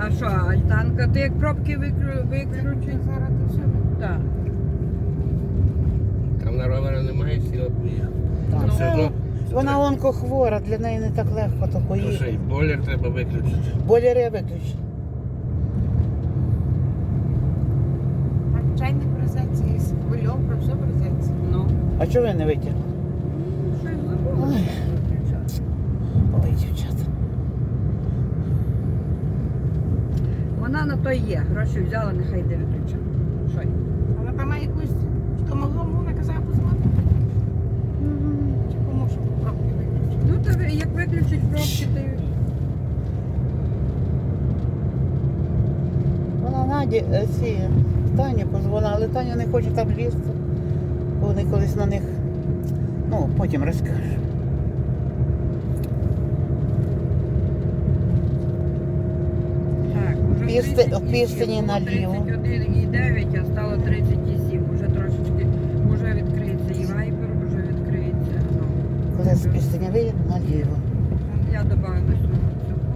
А що, альтанка? Ти як пробки викру... викручуй? Зараз ти все. Так. Там на ровера немає сіла поїхати. Так. Там все одно. Вона онкохвора, для неї не так легко то То що, поїхати. і бойлер треба виключити. Боляри виключ. Чайник розеться, і кульовка, все розеться. Ну. А чого ви не витягли? Що я забула? Ой. Ой, дівчата. Вона на то є. Гроші взяла, нехай йде виключати. Що? й? Але там має якусь допомогу, вона казала позвонити. Чи кому щоб пробки виключити. Ну, то як виключить пробки, то й- Вона Наді е, ці Тані позвонила, але Таня не хоче там лізти. Вони колись на них. Ну, потім розкажу. Так, уже Пісти- 37, пістині було наліво. 31,9, а стало 37. Уже трошечки, вже відкриється і вайпер, вже відкриється. Коли з пісні виїде, наліво. я додала цього,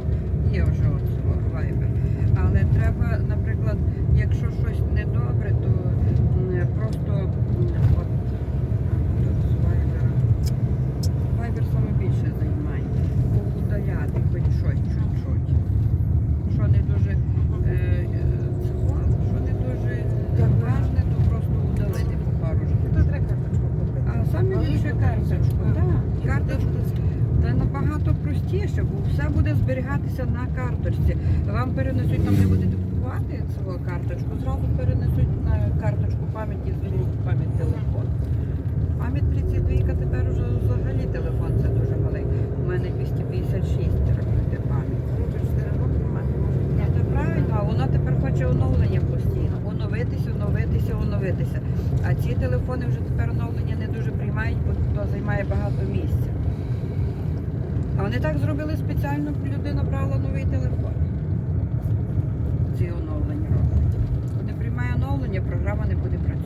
є вже оцього вайбер. Але треба, наприклад, якщо щось недобре, то м, просто м, от тут з вайбера. Вайбер саме більше займає. Удаляти хоч щось чуть-чуть. Що не дуже е, е, цього, що не дуже важне, то просто удалити по пару То штук. треба карточку купити. А саме більше карточку. Так, карточку. Це набагато простіше, бо все буде зберігатися на карточці. Вам перенесуть, там не будете купувати цього карточку, зразу перенесуть на карточку пам'яті з другу пам'ять телефону. Пам'ять 32 тепер уже взагалі телефон це дуже малий. У мене 256 рахуйте пам'ять. Вже 4 роки мати може. Ні, це правильно, а вона тепер хоче оновлення постійно. Оновитися, оновитися, оновитися. А ці телефони вже тепер оновлення не дуже приймають, бо то займає багато місця. А вони так зробили спеціально, людина брала новий телефон. Ці оновлення роблять. Коли приймає оновлення, програма не буде працювати.